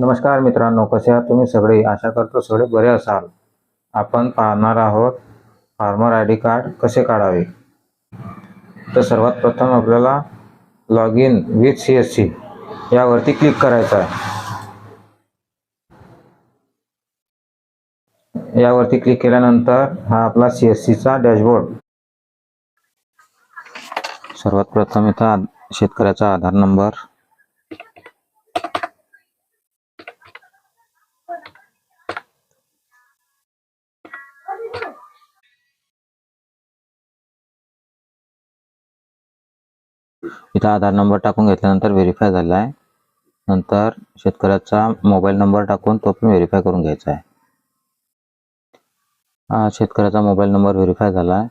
नमस्कार मित्रांनो कसे आहात तुम्ही सगळे? आशा करतो सगळे बरे असाल. आपण पाहणार आहोत फार्मर आय डी कार्ड कसे काढावे? तर सर्वात प्रथम आपल्याला log in with C S C यावरती क्लिक करायचं आहे. यावरती क्लिक केल्यानंतर हा आपला सी एस सीचा डॅशबोर्ड. सर्वात प्रथम इथं शेतकऱ्याचा आधार नंबर इथं आधार नंबर टाकून घेतल्यानंतर व्हेरीफाय झाला आहे. नंतर शेतकऱ्याचा मोबाईल नंबर टाकून तो पण व्हेरीफाय करून घ्यायचा आहे. हा शेतकऱ्याचा मोबाईल नंबर व्हेरीफाय झाला आहे.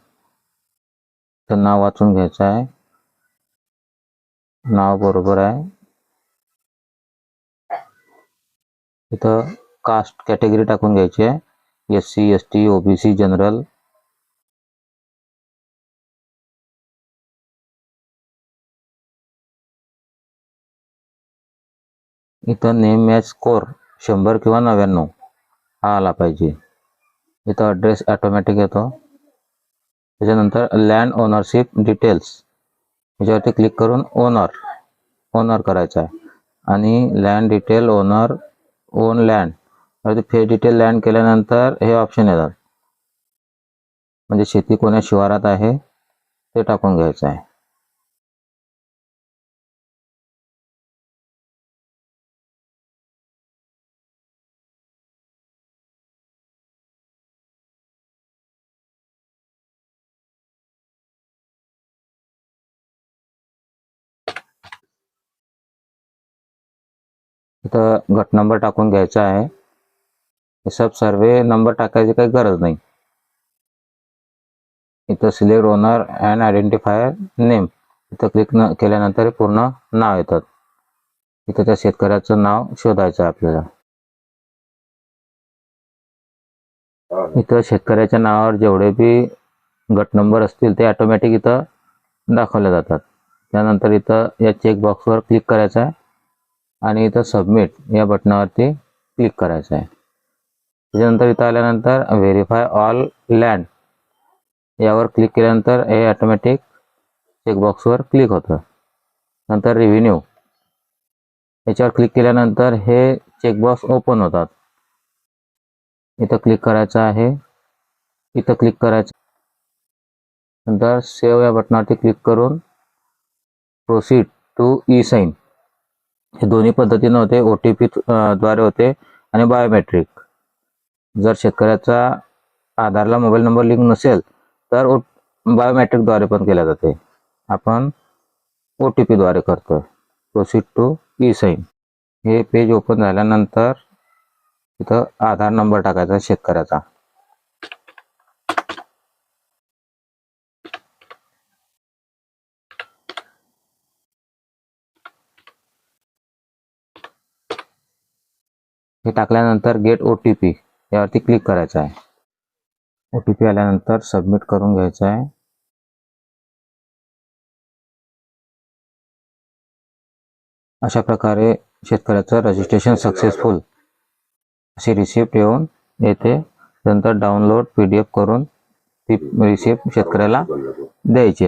तर नाव वाचून घ्यायचं आहे. नाव बरोबर आहे. इथं कास्ट कॅटेगरी टाकून घ्यायची आहे. S C S T OBC general इथं नेम मॅच स्कोर शंभर किंवा नव्याण्णव हा आला पाहिजे. इथं ॲड्रेस ॲटोमॅटिक येतो. त्याच्यानंतर लँड ओनरशिप डिटेल्स याच्यावरती क्लिक करून ओनर ओनर करायचा आहे. आणि land detail owner own land वरती फे डिटेल लँड केल्यानंतर हे ऑप्शन येतात म्हणजे शेती कोण्या शिवारात आहे ते टाकून घ्यायचं आहे. इथं गट नंबर टाकून घ्यायचा आहे. सब सर्वे नंबर टाकायची काही गरज नाही. इथं select owner and identifier name इथं क्लिक न केल्यानंतर पूर्ण नाव येतात. इथं त्या शेतकऱ्याचं नाव शोधायचं आहे आपल्याला. इथं शेतकऱ्याच्या नावावर जेवढे बी गट नंबर असतील ते ऑटोमॅटिक इथं दाखवले जातात. त्यानंतर इथं या चेक बॉक्सवर क्लिक करायचं आहे. आणि इथं सबमिट या बटनावरती क्लिक करायचं आहे. त्याच्यानंतर इथं आल्यानंतर व्हेरीफाय ऑल लँड यावर क्लिक केल्यानंतर हे ऑटोमॅटिक चेकबॉक्सवर क्लिक होतं. नंतर रिव्हेन्यू याच्यावर क्लिक केल्यानंतर हे चेकबॉक्स ओपन होतात. इथं क्लिक करायचं आहे. इथं क्लिक करायचं. नंतर सेव्ह या बटनावरती क्लिक करून प्रोसीड टू ई साईन हे दोन्ही पद्धतीनं होते. ओ टी पी द्वारे होते. आणि बायोमेट्रिक जर शेतकऱ्याचा आधारला मोबाईल नंबर लिंक नसेल तर ओ बायोमेट्रिकद्वारे पण केल्या जाते. आपण ओ टी पीद्वारे करतो. प्रोसीड टू ई साईन हे पेज ओपन झाल्यानंतर तिथं आधार नंबर टाकायचा शेतकऱ्याचा. हे टाकल्यानंतर गेट ओ टी पी यावरती क्लिक करायचं आहे. ओ टी पी आल्यानंतर सबमिट करून घ्यायचं आहे. अशा प्रकारे शेतकऱ्याचं रजिस्ट्रेशन सक्सेसफुल अशी रिसिप्ट येऊन येते. नंतर डाउनलोड पी डी एफ करून ती रिसिप्ट शेतकऱ्याला द्यायची